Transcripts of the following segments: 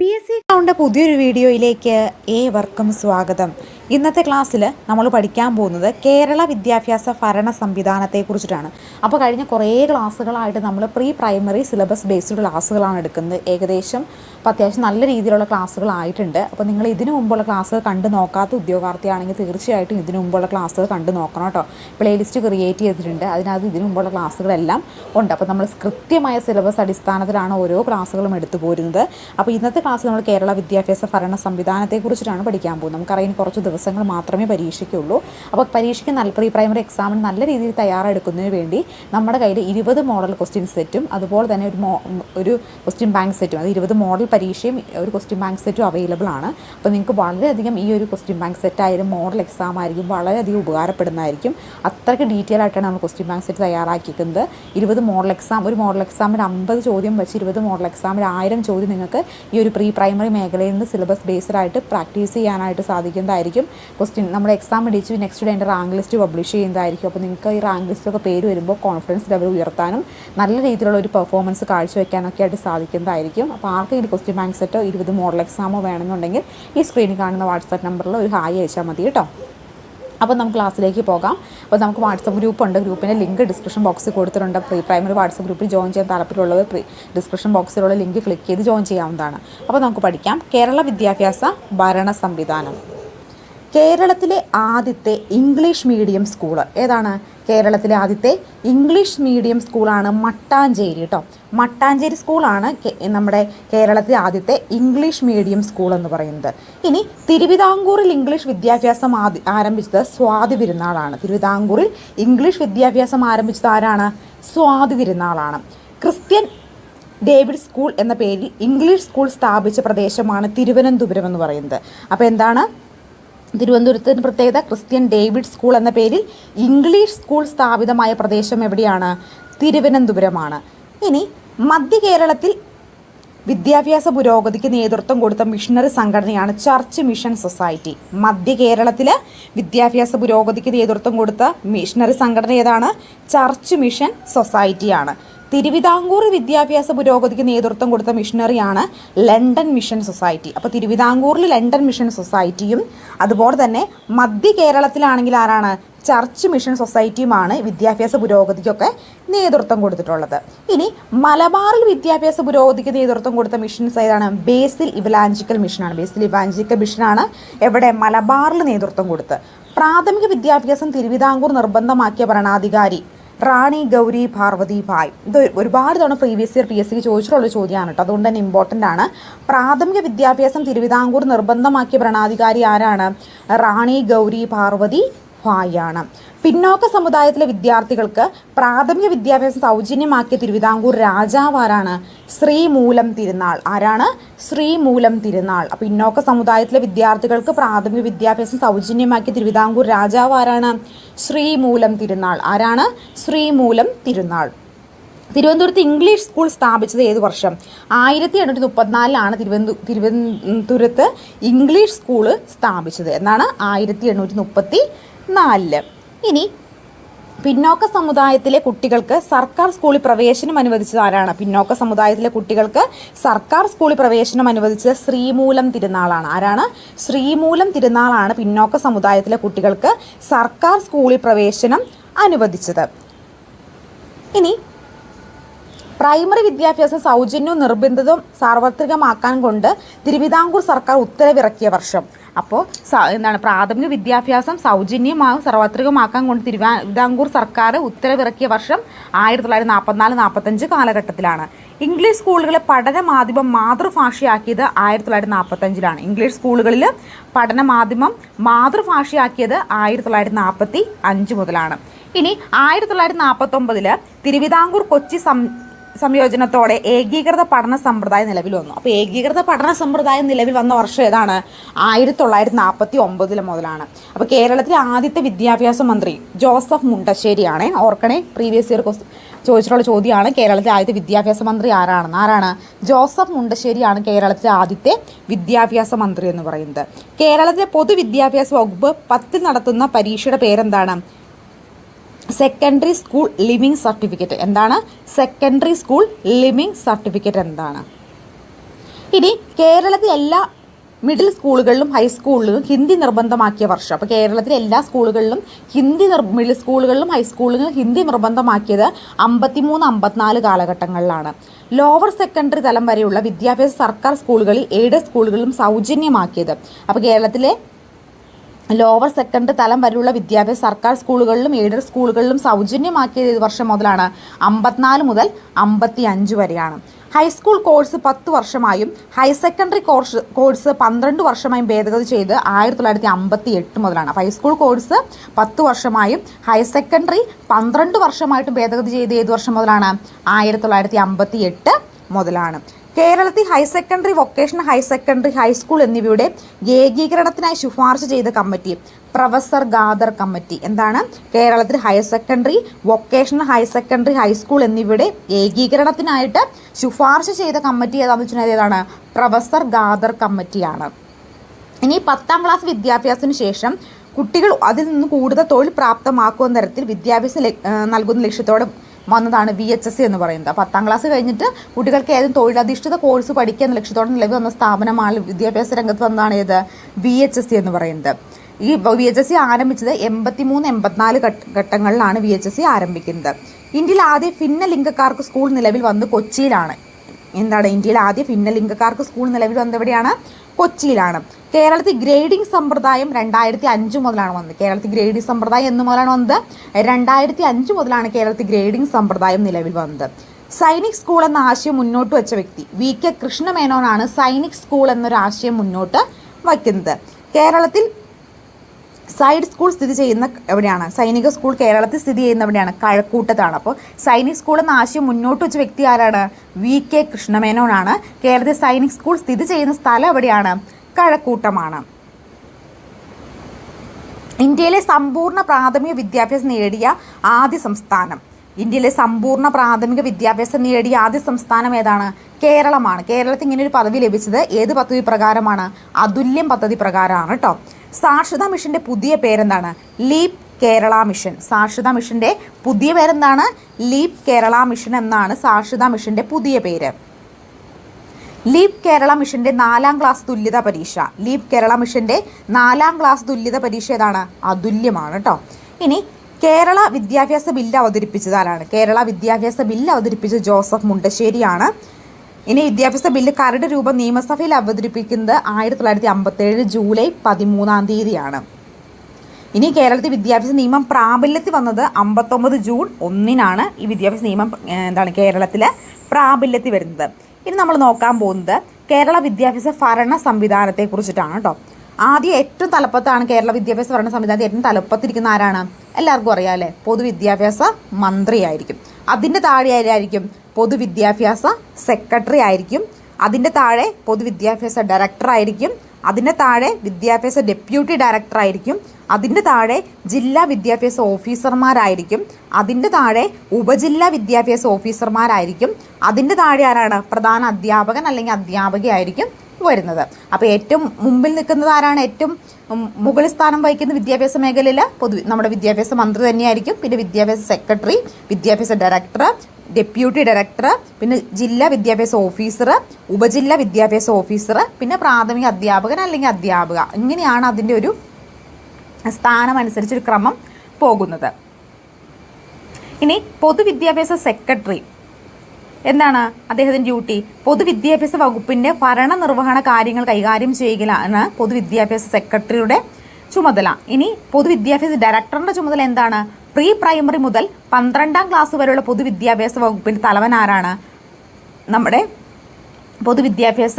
P S C Kaunda പുതിയൊരു വീഡിയോയിലേക്ക് ഏവർക്കും സ്വാഗതം. ഇന്നത്തെ ക്ലാസ്സിൽ നമ്മൾ പഠിക്കാൻ പോകുന്നത് കേരള വിദ്യാഭ്യാസ ഭരണ സംവിധാനത്തെക്കുറിച്ചിട്ടാണ് അപ്പോൾ കഴിഞ്ഞ കുറേ ക്ലാസ്സുകളായിട്ട് നമ്മൾ പ്രീ പ്രൈമറി സിലബസ് ബേസ്ഡ് ക്ലാസ്സുകളാണ് എടുക്കുന്നത്. ഏകദേശം അപ്പോൾ അത്യാവശ്യം നല്ല രീതിയിലുള്ള ക്ലാസ്സുകളായിട്ടുണ്ട് അപ്പോൾ നിങ്ങൾ ഇതിനു മുമ്പുള്ള ക്ലാസ്സുകൾ കണ്ടു നോക്കാത്ത ഉദ്യോഗാർത്ഥിയാണെങ്കിൽ തീർച്ചയായിട്ടും ഇതിനു മുമ്പുള്ള ക്ലാസ്സുകൾ കണ്ടു നോക്കണം കേട്ടോ. പ്ലേലിസ്റ്റ് ക്രിയേറ്റ് ചെയ്തിട്ടുണ്ട്. അതിനകത്ത് ഇതിനു മുമ്പുള്ള ക്ലാസ്സുകളെല്ലാം ഉണ്ട്. അപ്പോൾ നമ്മൾ കൃത്യമായ സിലബസ് അടിസ്ഥാനത്തിലാണ് ഓരോ ക്ലാസ്സുകളും എടുത്തു പോരുന്നത്. അപ്പോൾ ഇന്നത്തെ ക്ലാസ് നമ്മൾ കേരള വിദ്യാഭ്യാസ ഭരണ സംവിധാനത്തെക്കുറിച്ചിട്ടാണ് പഠിക്കാൻ പോകുന്നത്. നമുക്കറിയാം കുറച്ച് ദിവസങ്ങൾ മാത്രമേ പരീക്ഷയ്ക്കുള്ളൂ അപ്പോൾ പരീക്ഷയ്ക്ക് നല്ല പ്രീ പ്രൈമറി എക്സാമിന് നല്ല രീതിയിൽ തയ്യാറെടുക്കുന്നതിന് വേണ്ടി നമ്മുടെ കയ്യിൽ ഇരുപത് മോഡൽ ക്വസ്റ്റ്യൻ സെറ്റും അതുപോലെ തന്നെ ഒരു മോ ഒരു ക്വസ്റ്റ്യൻ ബാങ്ക് സെറ്റും അത് ഇരുപത് മോഡൽ പരീക്ഷയും ഒരു ക്വസ്റ്റ്യൻ ബാങ്ക് സെറ്റും അവൈലബിൾ ആണ്. അപ്പോൾ നിങ്ങൾക്ക് വളരെയധികം ഈ ഒരു ക്വസ്റ്റ്യൻ ബാങ്ക് സെറ്റ് ആയാലും മോഡൽ എക്സാം ആയിരിക്കും വളരെയധികം ഉപകാരപ്പെടുന്നതായിരിക്കും. അത്രയ്ക്ക് ഡീറ്റെയിൽ ആയിട്ടാണ് നമ്മൾ ക്വസ്റ്റ്യൻ ബാങ്ക് സെറ്റ് തയ്യാറാക്കിയിരിക്കുന്നത്. ഇരുപത് മോഡൽ എക്സാം ഒരു മോഡൽ എക്സാമിൽ അമ്പത് ചോദ്യം വെച്ച് ഇരുപത് മോഡൽ എക്സാമിൽ ആയിരം ചോദ്യം നിങ്ങൾക്ക് ഈ ഒരു പ്രീ പ്രൈമറി മേഖലയിൽ നിന്ന് സിലബസ് ബേസ്ഡ് ആയിട്ട് പ്രാക്ടീസ് ചെയ്യാനായിട്ട് സാധിക്കുന്നതായിരിക്കും. ക്വസ്റ്റ്യൻ നമ്മുടെ എക്സാം അടിച്ച് നെക്സ്റ്റ് ഡേ എന്റെ റാങ്ക് ലിസ്റ്റ് പബ്ലിഷ് ചെയ്യുന്നതായിരിക്കും. അപ്പോൾ നിങ്ങൾക്ക് ഈ റാങ്ക് ലിസ്റ്റൊക്കെ പേര് വരുമ്പോൾ കോൺഫിഡൻസ് ലെവൽ ഉയർത്താനും നല്ല രീതിയിലുള്ള ഒരു പെർഫോമൻസ് കാഴ്ചവെക്കാനൊക്കെ ആയിട്ട് സാധിക്കുന്നതായിരിക്കും. അപ്പോൾ ആർക്കെങ്കിലും ക്വസ്റ്റ്യൻ ബാങ്ക് സെറ്റോ ഇരുപത് മോഡൽ എക്സാമോ വേണമെന്നുണ്ടെങ്കിൽ ഈ സ്ക്രീനിൽ കാണുന്ന വാട്സാപ്പ് നമ്പറിൽ ഒരു ഹായ് അയച്ചാൽ മതി കേട്ടോ. അപ്പോൾ നമുക്ക് ക്ലാസ്സിലേക്ക് പോകാം. അപ്പോൾ നമുക്ക് വാട്സപ്പ് ഗ്രൂപ്പ് ഉണ്ട്. ഗ്രൂപ്പിന്റെ ലിങ്ക് ഡിസ്ക്രിപ്ഷൻ ബോക്സിൽ കൊടുത്തിട്ടുണ്ട്. പ്രീ പ്രൈമറി വാട്സപ്പ് ഗ്രൂപ്പിൽ ജോയിൻ ചെയ്യാൻ താല്പര്യമുള്ളവർ പ്രീ ഡിസ്ക്രിപ്ഷൻ ബോക്സിലുള്ള ലിങ്ക് ക്ലിക്ക് ചെയ്ത് ജോയിൻ ചെയ്യാവുന്നതാണ്. അപ്പോൾ നമുക്ക് പഠിക്കാം. കേരള വിദ്യാഭ്യാസ ഭരണ സംവിധാനം. കേരളത്തിലെ ആദ്യത്തെ ഇംഗ്ലീഷ് മീഡിയം സ്കൂൾ. ഏതാണ്? കേരളത്തിലെ ആദ്യത്തെ ഇംഗ്ലീഷ് മീഡിയം സ്കൂളാണ് മട്ടാഞ്ചേരി കേട്ടോ മട്ടാഞ്ചേരി സ്കൂളാണ് നമ്മുടെ കേരളത്തിലെ ആദ്യത്തെ ഇംഗ്ലീഷ് മീഡിയം സ്കൂൾ എന്ന് പറയുന്നത്. ഇനി തിരുവിതാംകൂറിൽ ഇംഗ്ലീഷ് വിദ്യാഭ്യാസം ആരംഭിച്ചത് സ്വാതി തിരുനാളാണ് തിരുവിതാംകൂറിൽ ഇംഗ്ലീഷ് വിദ്യാഭ്യാസം ആരംഭിച്ചത് ആരാണ്? സ്വാതി തിരുനാളാണ് ക്രിസ്ത്യൻ ഡേവിഡ് സ്കൂൾ എന്ന പേരിൽ ഇംഗ്ലീഷ് സ്കൂൾ സ്ഥാപിച്ച പ്രദേശമാണ് തിരുവനന്തപുരം എന്ന് പറയുന്നത്. അപ്പോൾ എന്താണ്? തിരുവനന്തപുരത്തിന് പ്രത്യേകത ക്രിസ്ത്യൻ ഡേവിഡ് സ്കൂൾ എന്ന പേരിൽ ഇംഗ്ലീഷ് സ്കൂൾ സ്ഥാപിതമായ പ്രദേശം എവിടെയാണ്? തിരുവനന്തപുരമാണ്. ഇനി മധ്യ കേരളത്തിൽ വിദ്യാഭ്യാസ പുരോഗതിക്ക് നേതൃത്വം കൊടുത്ത മിഷണറി സംഘടനയാണ് ചർച്ച് മിഷൻ സൊസൈറ്റി. മധ്യ കേരളത്തിൽ വിദ്യാഭ്യാസ പുരോഗതിക്ക് നേതൃത്വം കൊടുത്ത മിഷണറി സംഘടന ഏതാണ്? Church mission സൊസൈറ്റിയാണ്. തിരുവിതാംകൂർ വിദ്യാഭ്യാസ പുരോഗതിക്ക് നേതൃത്വം കൊടുത്ത മിഷണറിയാണ് ലണ്ടൻ മിഷൻ സൊസൈറ്റി. അപ്പോൾ തിരുവിതാംകൂറിൽ ലണ്ടൻ മിഷൻ സൊസൈറ്റിയും അതുപോലെ തന്നെ മധ്യ കേരളത്തിലാണെങ്കിൽ ആരാണ്? ചർച്ച് മിഷൻ സൊസൈറ്റിയുമാണ് വിദ്യാഭ്യാസ പുരോഗതിക്കൊക്കെ നേതൃത്വം കൊടുത്തിട്ടുള്ളത്. ഇനി മലബാറിൽ വിദ്യാഭ്യാസ പുരോഗതിക്ക് നേതൃത്വം കൊടുത്ത മിഷൻസ് ഏതാണ്? ബേസിൽ ഇവലാഞ്ചിക്കൽ മിഷനാണ് ബേസിൽ ഇവലാഞ്ചിക്കൽ മിഷനാണ് എവിടെ? മലബാറിൽ നേതൃത്വം കൊടുത്ത്. പ്രാഥമിക വിദ്യാഭ്യാസം തിരുവിതാംകൂർ നിർബന്ധമാക്കിയ ഭരണാധികാരി റാണി ഗൗരി പാർവതി ഭായ്. ഇത് ഒരുപാട് തവണ പ്രീവിയസ് ഇയർ പി എസ് സിക്ക് ചോദിച്ചിട്ടുള്ള ചോദ്യമാണ് കേട്ടോ. അതുകൊണ്ട് തന്നെ ഇമ്പോർട്ടന്റ് ആണ്. പ്രാഥമിക വിദ്യാഭ്യാസം തിരുവിതാംകൂർ നിർബന്ധമാക്കിയ ഭരണാധികാരി ആരാണ്? റാണി ഗൗരി പാർവതി ആണ് പിന്നോക്ക സമുദായത്തിലെ വിദ്യാർത്ഥികൾക്ക് പ്രാഥമിക വിദ്യാഭ്യാസം സൗജന്യമാക്കിയ തിരുവിതാംകൂർ രാജാവ് ആരാണ്? ശ്രീമൂലം തിരുനാൾ. ആരാണ്? ശ്രീമൂലം തിരുനാൾ. പിന്നോക്ക സമുദായത്തിലെ വിദ്യാർത്ഥികൾക്ക് പ്രാഥമിക വിദ്യാഭ്യാസം സൗജന്യമാക്കിയ തിരുവിതാംകൂർ രാജാവ് ആരാണ്? ശ്രീമൂലം തിരുനാൾ. ആരാണ്? ശ്രീമൂലം തിരുനാൾ. തിരുവനന്തപുരത്ത് ഇംഗ്ലീഷ് സ്കൂൾ സ്ഥാപിച്ചത് ഏത് വർഷം? ആയിരത്തി എണ്ണൂറ്റി മുപ്പത്തിനാലിലാണ് തിരുവനന്തു തിരുവനന്തപുരത്ത് ഇംഗ്ലീഷ് സ്കൂൾ സ്ഥാപിച്ചത്. എന്നാണ് ആയിരത്തി എണ്ണൂറ്റി മുപ്പത്തി നാലിൽ. ഇനി പിന്നോക്ക സമുദായത്തിലെ കുട്ടികൾക്ക് സർക്കാർ സ്കൂളിൽ പ്രവേശനം അനുവദിച്ചത് ആരാണ്? പിന്നോക്ക സമുദായത്തിലെ കുട്ടികൾക്ക് സർക്കാർ സ്കൂളിൽ പ്രവേശനം അനുവദിച്ചത് ശ്രീമൂലം തിരുനാളാണ്. ആരാണ്? ശ്രീമൂലം തിരുനാളാണ് പിന്നോക്ക സമുദായത്തിലെ കുട്ടികൾക്ക് സർക്കാർ സ്കൂളിൽ പ്രവേശനം അനുവദിച്ചത്. ഇനി പ്രൈമറി വിദ്യാഭ്യാസം സൗജന്യവും നിർബന്ധിതവും സാർവത്രികമാക്കാൻ കൊണ്ട് തിരുവിതാംകൂർ സർക്കാർ ഉത്തരവിറക്കിയ വർഷം. അപ്പോൾ എന്താണ് പ്രാഥമിക വിദ്യാഭ്യാസം സൗജന്യമാകും സർവത്രികമാക്കാൻ കൊണ്ട് തിരുവിതാംകൂർ സർക്കാർ ഉത്തരവിറക്കിയ വർഷം ആയിരത്തി തൊള്ളായിരത്തി നാൽപ്പത്തിനാല് നാൽപ്പത്തഞ്ച് കാലഘട്ടത്തിലാണ്. ഇംഗ്ലീഷ് സ്കൂളുകളെ പഠന മാധ്യമം മാതൃഭാഷയാക്കിയത് ആയിരത്തി തൊള്ളായിരത്തി നാൽപ്പത്തഞ്ചിലാണ്. ഇംഗ്ലീഷ് സ്കൂളുകളിൽ പഠന മാധ്യമം മാതൃഭാഷയാക്കിയത് ആയിരത്തി തൊള്ളായിരത്തി നാൽപ്പത്തി അഞ്ച് മുതലാണ്. ഇനി ആയിരത്തി തൊള്ളായിരത്തി നാൽപ്പത്തൊമ്പതിൽ തിരുവിതാംകൂർ കൊച്ചി സം സംയോജനത്തോടെ ഏകീകൃത പഠന സമ്പ്രദായം നിലവിൽ വന്നു. അപ്പോൾ ഏകീകൃത പഠന സമ്പ്രദായം നിലവിൽ വന്ന വർഷം ഏതാണ്? ആയിരത്തി തൊള്ളായിരത്തി നാൽപ്പത്തി ഒമ്പതിൽ മുതലാണ്. അപ്പോൾ കേരളത്തിലെ ആദ്യത്തെ വിദ്യാഭ്യാസ മന്ത്രി ജോസഫ് മുണ്ടശ്ശേരിയാണ്. ഓർക്കണേ പ്രീവിയസ് ഇയർ ചോദിച്ചിട്ടുള്ള ചോദ്യമാണ്. കേരളത്തിലെ ആദ്യത്തെ വിദ്യാഭ്യാസ മന്ത്രി ആരാണെന്ന്? ആരാണ്? ജോസഫ് മുണ്ടശ്ശേരിയാണ് കേരളത്തിലെ ആദ്യത്തെ വിദ്യാഭ്യാസ മന്ത്രി എന്ന് പറയുന്നത്. കേരളത്തിലെ പൊതുവിദ്യാഭ്യാസ വകുപ്പ് പത്തിൽ നടത്തുന്ന പരീക്ഷയുടെ പേരെന്താണ്? സെക്കൻഡറി സ്കൂൾ ലിവിങ് സർട്ടിഫിക്കറ്റ് എന്താണ്? സെക്കൻഡറി സ്കൂൾ ലിവിങ് സർട്ടിഫിക്കറ്റ് എന്താണ്? ഇനി കേരളത്തിൽ എല്ലാ മിഡിൽ സ്കൂളുകളിലും ഹൈസ്കൂളിലും ഹിന്ദി നിർബന്ധമാക്കിയ വർഷം. അപ്പോൾ കേരളത്തിലെ എല്ലാ സ്കൂളുകളിലും ഹിന്ദി നിർ മിഡിൽ സ്കൂളുകളിലും ഹൈസ്കൂളുകളിലും ഹിന്ദി നിർബന്ധമാക്കിയത് അമ്പത്തിമൂന്ന് അമ്പത്തിനാല് കാലഘട്ടങ്ങളിലാണ്. ലോവർ സെക്കൻഡറി തലം വരെയുള്ള വിദ്യാഭ്യാസ സർക്കാർ സ്കൂളുകളിൽ എയ്ഡഡ് സ്കൂളുകളിലും സൗജന്യമാക്കിയത്. അപ്പോൾ കേരളത്തിലെ ലോവർ സെക്കൻഡറി തലം വരെയുള്ള വിദ്യാഭ്യാസ സർക്കാർ സ്കൂളുകളിലും എയ്ഡഡ് സ്കൂളുകളിലും സൗജന്യമാക്കിയത് ഈ വർഷം മുതലാണ്. അമ്പത്തിനാല് മുതൽ അമ്പത്തി അഞ്ച് വരെയാണ്. ഹൈസ്കൂൾ കോഴ്സ് പത്ത് വർഷമായും ഹയർ സെക്കൻഡറി കോഴ്സ് കോഴ്സ് പന്ത്രണ്ട് വർഷമായും ഭേദഗതി ചെയ്ത് ആയിരത്തി തൊള്ളായിരത്തി അമ്പത്തി എട്ട് മുതലാണ് ഹൈസ്കൂൾ കോഴ്സ് പത്ത് വർഷമായും ഹയർ സെക്കൻഡറി പന്ത്രണ്ട് വർഷമായിട്ടും ഭേദഗതി ചെയ്ത് ഏത് വർഷം മുതലാണ്? ആയിരത്തി തൊള്ളായിരത്തി അമ്പത്തി എട്ട് മുതലാണ്. കേരളത്തിൽ higher secondary vocational higher secondary high school എന്നിവയുടെ ഏകീകരണത്തിനായി ശുപാർശ ചെയ്ത കമ്മിറ്റി പ്രൊഫസർ ഗാദർ കമ്മിറ്റി. എന്താണ്? കേരളത്തിൽ higher secondary vocational higher secondary high school എന്നിവയുടെ ഏകീകരണത്തിനായിട്ട് ശുപാർശ ചെയ്ത കമ്മിറ്റി ഏതാണെന്ന് വെച്ചിട്ടുണ്ടെങ്കിൽ ഏതാണ്? പ്രൊഫസർ ഗാദർ കമ്മിറ്റിയാണ്. ഇനി പത്താം ക്ലാസ് വിദ്യാഭ്യാസത്തിന് ശേഷം കുട്ടികൾ അതിൽ നിന്ന് കൂടുതൽ തൊഴിൽ പ്രാപ്തമാക്കുന്ന തരത്തിൽ വിദ്യാഭ്യാസം നൽകുന്ന ലക്ഷ്യത്തോടെ വന്നതാണ് വി എച്ച് എസ് എന്ന് പറയുന്നത്. പത്താം ക്ലാസ് കഴിഞ്ഞിട്ട് കുട്ടികൾക്ക് ഏതും തൊഴിലധിഷ്ഠിത കോഴ്സ് പഠിക്കുക എന്ന ലക്ഷ്യത്തോടെ നിലവിൽ വന്ന സ്ഥാപനമാണ് വിദ്യാഭ്യാസ രംഗത്ത് വന്നതാണ് ഏത് വി എച്ച് എസ് എന്ന് പറയുന്നത്. ഈ വി എച്ച് എസ് സി ആരംഭിച്ചത് എൺപത്തി മൂന്ന് എൺപത്തിനാല് ഘട്ടങ്ങളിലാണ് വി എച്ച് എസ് സി ആരംഭിക്കുന്നത്. ഇന്ത്യയിൽ ആദ്യ ഭിന്നലിംഗക്കാർക്ക് സ്കൂൾ നിലവിൽ വന്ന് കൊച്ചിയിലാണ്. എന്താണ്? ഇന്ത്യയിൽ ആദ്യ ഭിന്നലിംഗക്കാർക്ക് സ്കൂൾ നിലവിൽ വന്നത് എവിടെയാണ്? കൊച്ചിയിലാണ്. കേരളത്തിൽ ഗ്രേഡിംഗ് സമ്പ്രദായം രണ്ടായിരത്തി അഞ്ച് മുതലാണ് വന്നത്. കേരളത്തിൽ ഗ്രേഡിംഗ് സമ്പ്രദായം എന്ന് മുതലാണ് വന്നത്. രണ്ടായിരത്തി അഞ്ച് മുതലാണ് കേരളത്തിൽ ഗ്രേഡിംഗ് സമ്പ്രദായം നിലവിൽ വന്നത്. സൈനിക് സ്കൂൾ എന്ന ആശയം മുന്നോട്ട് വെച്ച വ്യക്തി വി കെ കൃഷ്ണമേനോനാണ് സൈനിക് സ്കൂൾ എന്നൊരു ആശയം മുന്നോട്ട് വയ്ക്കുന്നത്. കേരളത്തിൽ സൈഡ് സ്കൂൾ സ്ഥിതി ചെയ്യുന്ന എവിടെയാണ്? സൈനിക സ്കൂൾ കേരളത്തിൽ സ്ഥിതി ചെയ്യുന്ന എവിടെയാണ്? കഴക്കൂട്ടത്താണ്. അപ്പോൾ സൈനിക് സ്കൂൾ എന്ന ആശയം മുന്നോട്ട് വെച്ച വ്യക്തി ആരാണ്? വി കെ കൃഷ്ണമേനോനാണ്. കേരളത്തിൽ സൈനിക് സ്കൂൾ സ്ഥിതി ചെയ്യുന്ന സ്ഥലം എവിടെയാണ്? കഴക്കൂട്ടമാണ്. ഇന്ത്യയിലെ സമ്പൂർണ പ്രാഥമിക വിദ്യാഭ്യാസം നേടിയ ആദ്യ സംസ്ഥാനം. ഇന്ത്യയിലെ സമ്പൂർണ പ്രാഥമിക വിദ്യാഭ്യാസം നേടിയ ആദ്യ സംസ്ഥാനം ഏതാണ്? കേരളമാണ്. കേരളത്തിൽ ഇങ്ങനെ ഒരു പദവി ലഭിച്ചത് ഏത് പദ്ധതി പ്രകാരമാണ്? അതുല്യം പദ്ധതി പ്രകാരമാണ് കേട്ടോ സാക്ഷരതാ മിഷന്റെ പുതിയ പേരെന്താണ്? Leap Kerala mission. സാക്ഷരതാ മിഷന്റെ പുതിയ പേരെന്താണ്? ലീപ് കേരള മിഷൻ എന്നാണ് സാക്ഷരതാ മിഷന്റെ പുതിയ പേര്. ലീപ് കേരള മിഷന്റെ നാലാം ക്ലാസ് തുല്യത പരീക്ഷ. ലീപ് കേരള മിഷന്റെ നാലാം ക്ലാസ് തുല്യത പരീക്ഷ ഏതാണ്? അതുല്യമാണ് കേട്ടോ ഇനി കേരള വിദ്യാഭ്യാസ ബില്ല് അവതരിപ്പിച്ചത് ആരാണ് കേരള വിദ്യാഭ്യാസ ബില്ല് അവതരിപ്പിച്ച ജോസഫ് മുണ്ടശ്ശേരിയാണ്. ഇനി വിദ്യാഭ്യാസ ബില്ല് കരട് രൂപം നിയമസഭയിൽ അവതരിപ്പിക്കുന്നത് ആയിരത്തി തൊള്ളായിരത്തി അമ്പത്തേഴ് ജൂലൈ പതിമൂന്നാം തീയതിയാണ്. ഇനി കേരളത്തിൽ വിദ്യാഭ്യാസ നിയമം പ്രാബല്യത്തിൽ വന്നത് അമ്പത്തൊമ്പത് ജൂൺ ഒന്നിനാണ്. ഈ വിദ്യാഭ്യാസ നിയമം എന്താണ് കേരളത്തിൽ പ്രാബല്യത്തിൽ വരുന്നത്. ഇനി നമ്മൾ നോക്കാൻ പോകുന്നത് കേരള വിദ്യാഭ്യാസ ഭരണ സംവിധാനത്തെ കുറിച്ചിട്ടാണ് കേട്ടോ. ആദ്യം ഏറ്റവും തലപ്പത്താണ് കേരള വിദ്യാഭ്യാസ ഭരണ സംവിധാനത്തിൽ ഏറ്റവും തലപ്പത്തിരിക്കുന്ന ആരാണ്? എല്ലാവർക്കും അറിയാം അല്ലേ? പൊതുവിദ്യാഭ്യാസ മന്ത്രിയായിരിക്കും. അതിന്റെ താഴെ ആരായിരിക്കും പൊതുവിദ്യാഭ്യാസ സെക്രട്ടറി ആയിരിക്കും. അതിന്റെ താഴെ പൊതുവിദ്യാഭ്യാസ ഡയറക്ടർ ആയിരിക്കും. അതിന്റെ താഴെ വിദ്യാഭ്യാസ ഡെപ്യൂട്ടി ഡയറക്ടർ ആയിരിക്കും. അതിന്റെ താഴെ ജില്ലാ വിദ്യാഭ്യാസ ഓഫീസർമാരായിരിക്കും അതിന്റെ താഴെ ഉപജില്ലാ വിദ്യാഭ്യാസ ഓഫീസർമാരായിരിക്കും അതിന്റെ താഴെ ആരാണ്? പ്രധാന അധ്യാപകൻ അല്ലെങ്കിൽ അധ്യാപകയായിരിക്കും വരുന്നത്. അപ്പോൾ ഏറ്റവും മുമ്പിൽ നിൽക്കുന്നത് ആരാണ്? ഏറ്റവും മുകളിൽ സ്ഥാനം വഹിക്കുന്ന വിദ്യാഭ്യാസ മേഖലയിൽ പൊതു നമ്മുടെ വിദ്യാഭ്യാസ മന്ത്രി തന്നെയായിരിക്കും. പിന്നെ വിദ്യാഭ്യാസ സെക്രട്ടറി വിദ്യാഭ്യാസ ഡയറക്ടർ ഡെപ്യൂട്ടി ഡയറക്ടർ പിന്നെ ജില്ലാ വിദ്യാഭ്യാസ ഓഫീസർ ഉപജില്ലാ വിദ്യാഭ്യാസ ഓഫീസർ പിന്നെ പ്രാഥമിക അധ്യാപകൻ അല്ലെങ്കിൽ അധ്യാപക. ഇങ്ങനെയാണ് അതിന്റെ ഒരു സ്ഥാനം അനുസരിച്ചൊരു ക്രമം പോകുന്നത്. ഇനി പൊതുവിദ്യാഭ്യാസ സെക്രട്ടറി എന്താണ് അദ്ദേഹത്തിന്റെ ഡ്യൂട്ടി? പൊതുവിദ്യാഭ്യാസ വകുപ്പിന്റെ ഭരണനിർവഹണ കാര്യങ്ങൾ കൈകാര്യം ചെയ്യുകയാണ് പൊതുവിദ്യാഭ്യാസ സെക്രട്ടറിയുടെ ചുമതല. ഇനി പൊതുവിദ്യാഭ്യാസ ഡയറക്ടറിന്റെ ചുമതല എന്താണ്? പ്രീ പ്രൈമറി മുതൽ പന്ത്രണ്ടാം ക്ലാസ് വരെയുള്ള പൊതുവിദ്യാഭ്യാസ വകുപ്പിന്റെ തലവൻ ആരാണ്? നമ്മുടെ പൊതുവിദ്യാഭ്യാസ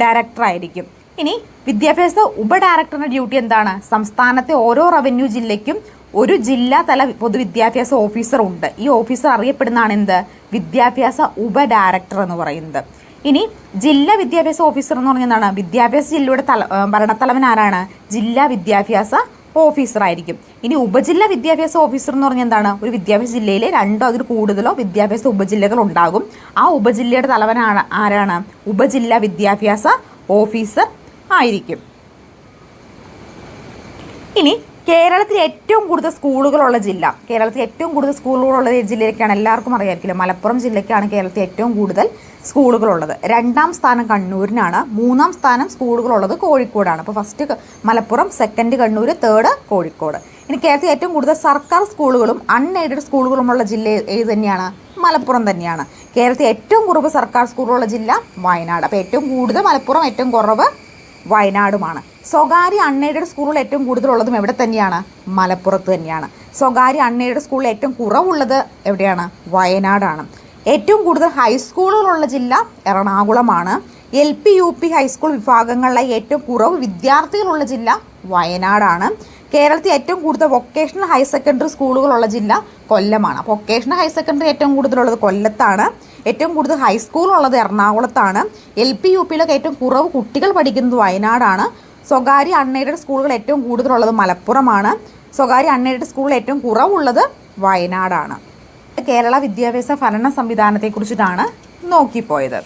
ഡയറക്ടറായിരിക്കും ഇനി വിദ്യാഭ്യാസ ഉപഡയറക്ടറുടെ ഡ്യൂട്ടി എന്താണ്? സംസ്ഥാനത്തെ ഓരോ റവന്യൂ ജില്ലയ്ക്കും ഒരു ജില്ലാ തല പൊതുവിദ്യാഭ്യാസ ഓഫീസർ ഉണ്ട്. ഈ ഓഫീസർ അറിയപ്പെടുന്നതാണ് എന്ത്? വിദ്യാഭ്യാസ ഉപഡയറക്ടർ എന്ന് പറയുന്നത്. ഇനി ജില്ലാ വിദ്യാഭ്യാസ ഓഫീസർ എന്ന് പറഞ്ഞാൽ എന്താണ്? വിദ്യാഭ്യാസ ജില്ലയുടെ തല ഭരണത്തലവൻ ആരാണ്? ജില്ലാ വിദ്യാഭ്യാസ ഓഫീസർ ആയിരിക്കും. ഇനി ഉപജില്ല വിദ്യാഭ്യാസ ഓഫീസർ എന്ന് പറഞ്ഞാൽ എന്താണ്? ഒരു വിദ്യാഭ്യാസ ജില്ലയിലെ രണ്ടോ അതിൽ കൂടുതലോ വിദ്യാഭ്യാസ ഉപജില്ലകൾ ഉണ്ടാകും. ആ ഉപജില്ലയുടെ തലവനാണ് ആരാണ്? ഉപജില്ലാ വിദ്യാഭ്യാസ ഓഫീസർ ആയിരിക്കും. ഇനി കേരളത്തിൽ ഏറ്റവും കൂടുതൽ സ്കൂളുകളുള്ള ജില്ല. കേരളത്തിൽ ഏറ്റവും കൂടുതൽ സ്കൂളുകളുള്ള ജില്ലയിലേക്കാണ് എല്ലാവർക്കും അറിയാമായിരിക്കില്ല? മലപ്പുറം ജില്ലയ്ക്കാണ് കേരളത്തിൽ ഏറ്റവും കൂടുതൽ സ്കൂളുകളുള്ളത്. രണ്ടാം സ്ഥാനം കണ്ണൂരിനാണ്. മൂന്നാം സ്ഥാനം സ്കൂളുകളുള്ളത് കോഴിക്കോടാണ്. അപ്പോൾ first Malappuram second Kannur third Kozhikode. ഇനി കേരളത്തിൽ ഏറ്റവും കൂടുതൽ സർക്കാർ സ്കൂളുകളും അൺഎയ്ഡഡ് സ്കൂളുകളുമുള്ള ജില്ല ഏത് തന്നെയാണ്? മലപ്പുറം തന്നെയാണ്. കേരളത്തിൽ ഏറ്റവും കുറവ് സർക്കാർ സ്കൂളുകളുള്ള ജില്ല വയനാട്. അപ്പോൾ ഏറ്റവും കൂടുതൽ മലപ്പുറം ഏറ്റവും കുറവ് വയനാടുമാണ്. സ്വകാര്യ അൺഎയ്ഡഡ് സ്കൂളുകൾ ഏറ്റവും കൂടുതലുള്ളതും എവിടെ തന്നെയാണ്? മലപ്പുറത്ത് തന്നെയാണ്. സ്വകാര്യ അൺഎയ്ഡഡ് സ്കൂളിൽ ഏറ്റവും കുറവുള്ളത് എവിടെയാണ്? വയനാടാണ്. ഏറ്റവും കൂടുതൽ ഹൈസ്കൂളുകളുള്ള ജില്ല എറണാകുളമാണ്. L P U P high school വിഭാഗങ്ങളിലെ ഏറ്റവും കുറവ് വിദ്യാർത്ഥികളുള്ള ജില്ല വയനാടാണ്. കേരളത്തിൽ ഏറ്റവും കൂടുതൽ വൊക്കേഷണൽ ഹയർ സെക്കൻഡറി സ്കൂളുകളുള്ള ജില്ല കൊല്ലമാണ്. അപ്പോൾ വൊക്കേഷണൽ ഹയർ സെക്കൻഡറി ഏറ്റവും കൂടുതലുള്ളത് കൊല്ലത്താണ്. ഏറ്റവും കൂടുതൽ ഹൈസ്കൂളുള്ളത് എറണാകുളത്താണ്. എൽ പി യു പിയിലൊക്കെ ഏറ്റവും കുറവ് കുട്ടികൾ പഠിക്കുന്നത് വയനാടാണ്. സ്വകാര്യ അൺഎയ്ഡഡ് സ്കൂളുകൾ ഏറ്റവും കൂടുതലുള്ളത് മലപ്പുറമാണ്. സ്വകാര്യ അൺഎയ്ഡഡ് സ്കൂളുകൾ ഏറ്റവും കുറവുള്ളത് വയനാടാണ്. കേരള വിദ്യാഭ്യാസ ഭരണ സംവിധാനത്തെക്കുറിച്ചിട്ടാണ് നോക്കിപ്പോയത്.